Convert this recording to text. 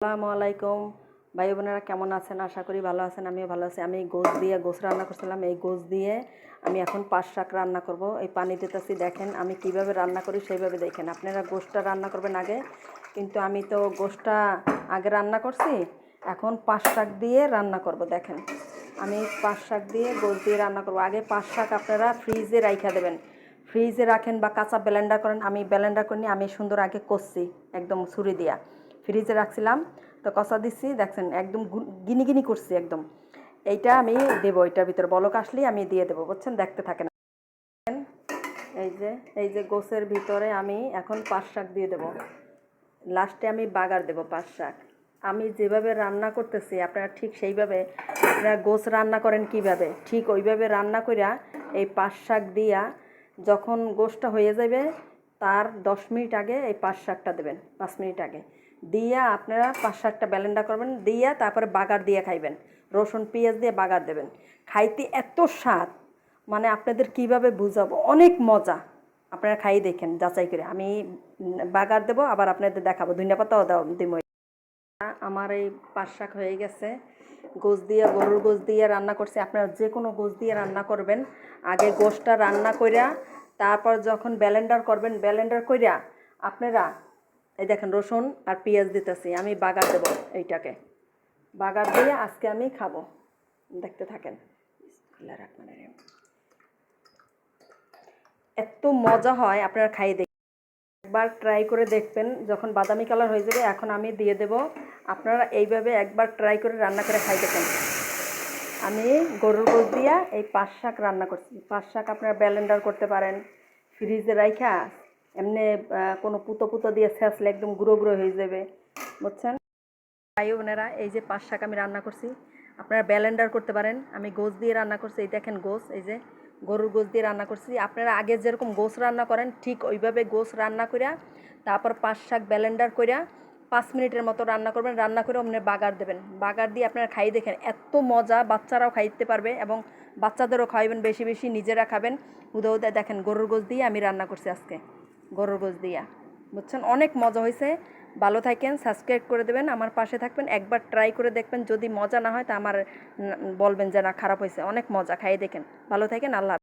আসসালামু আলাইকুম। ভাই বোনেরা কেমন আছেন? আশা করি ভালো আছেন, আমিও ভালো আছি। আমি গোস দিয়ে গোস রান্না করছিলাম। এই গোস দিয়ে আমি এখন পাঁচ শাক রান্না করব। এই পানি দিতেছি, দেখেন আমি কীভাবে রান্না করি সেইভাবে দেখেন। আপনারা গোসটা রান্না করবেন আগে, কিন্তু আমি তো গোসটা আগে রান্না করছি, এখন পাঁচ শাক দিয়ে রান্না করব, দেখেন। আমি পাঁচ শাক দিয়ে গোস দিয়ে রান্না করব। আগে পাঁচ শাক আপনারা ফ্রিজে রাইখা দেবেন। ফ্রিজে রাখেন বা কাঁচা ব্লেন্ডার করেন। আমি ব্লেন্ডার করিনি, আমি সুন্দর আগে করছি একদম ছুরি দিয়া। ফ্রিজে রাখছিলাম, তো কষা দিচ্ছি দেখছেন, একদম গিনি গিনি করছি একদম। এইটা আমি দেবো এটার ভিতরে বলক আসলেই আমি দিয়ে দেবো, বুঝছেন? দেখতে থাকেন। এই যে এই যে গোসের ভিতরে আমি এখন পাঁচ শাক দিয়ে দেবো। লাস্টে আমি বাগার দেবো পাঁচ শাক। আমি যেভাবে রান্না করতেছি, আপনারা ঠিক সেইভাবে, আপনারা গোস রান্না করেন কীভাবে, ঠিক ওইভাবে রান্না করিয়া এই পাঁচ শাক দিয়া যখন গোসটা হয়ে যাবে, তার দশ মিনিট আগে এই পাঁচ শাকটা দেবেন, পাঁচ মিনিট আগে। দিয়া আপনারা পাঁচ শাকটা ব্যালেন্ডা করবেন, দিয়া তারপরে বাগার দিয়ে খাইবেন। রসুন, পেঁয়াজ দিয়ে বাগার দেবেন। খাইতে এত স্বাদ মানে আপনাদের কীভাবে বুঝাবো? অনেক মজা। আপনারা খাই দেখেন, যাচাই করে। আমি বাগার দেবো, আবার আপনাদের দেখাবো। ধনিয়া পাতাও দাও দিব আমার এই পাঁচ শাক হয়ে গেছে। গোস দিয়ে, গরুর গোস দিয়ে রান্না করছি। আপনারা যে কোনো গোস দিয়ে রান্না করবেন। আগে গোসটা রান্না কইরা, তারপর যখন ব্যালেন্ডার করবেন, ব্যালেন্ডার কইরা আপনারা এই দেখেন, রসুন আর পেঁয়াজ দিতেছি, আমি বাগার দেবো এইটাকে। বাগার দিয়ে আজকে আমি খাব। দেখতে থাকেন। এত মজা হয়, আপনারা খাইয়ে দেখ একবার ট্রাই করে দেখবেন, যখন বাদামি কালার হয়ে যাবে, এখন আমি দিয়ে দেব। আপনারা এইভাবে একবার ট্রাই করে রান্না করে খাই দেখেন। আমি গরুর গোস দিয়া এই পাঁচ শাক রান্না করছি। পাঁচ শাক আপনারা ব্যালেন্ডার করতে পারেন ফ্রিজে রাইখা এমনি কোনো পুতো পুতো দিয়ে ছেঁচলে একদম গুঁড়ো গুঁড়ো হয়ে যাবে, বুঝছেন? ভাই বোনেরা, এই যে পাঁচ শাক আমি রান্না করছি, আপনারা ব্যালেন্ডার করতে পারেন, আমি গোস দিয়ে রান্না করছি, এই দেখেন গোস, এই যে গরুর গোস দিয়ে রান্না করছি, আপনারা আগে যেরকম গোস রান্না করেন, ঠিক ওইভাবে গোস রান্না করিয়া তারপর পাঁচ শাক ব্যালেন্ডার করিয়া পাঁচ মিনিটের মতো রান্না করবেন, রান্না করে অমনি বাগার দেবেন, বাগার দিয়ে আপনারা খাই দেখেন, এত মজা, বাচ্চারাও খাইতে পারবে এবং বাচ্চাদেরও খাওয়াবেন বেশি বেশি নিজেরা খাবেন, উদা উদা দেখেন গরুর গোস দিয়ে আমি রান্না করছি আজকে। গরুর গোস দিয়া। বুঝছেন? অনেক মজা হয়েছে ভালো থাকেন সাবস্ক্রাইব করে দেবেন, আমার পাশে থাকবেন। একবার ট্রাই করে দেখবেন, যদি মজা না হয়, তা আমার বলবেন যে, না, খারাপ হয়েছে অনেক মজা, খাইয়ে দেখেন। ভালো থাকেন, আল্লাহ।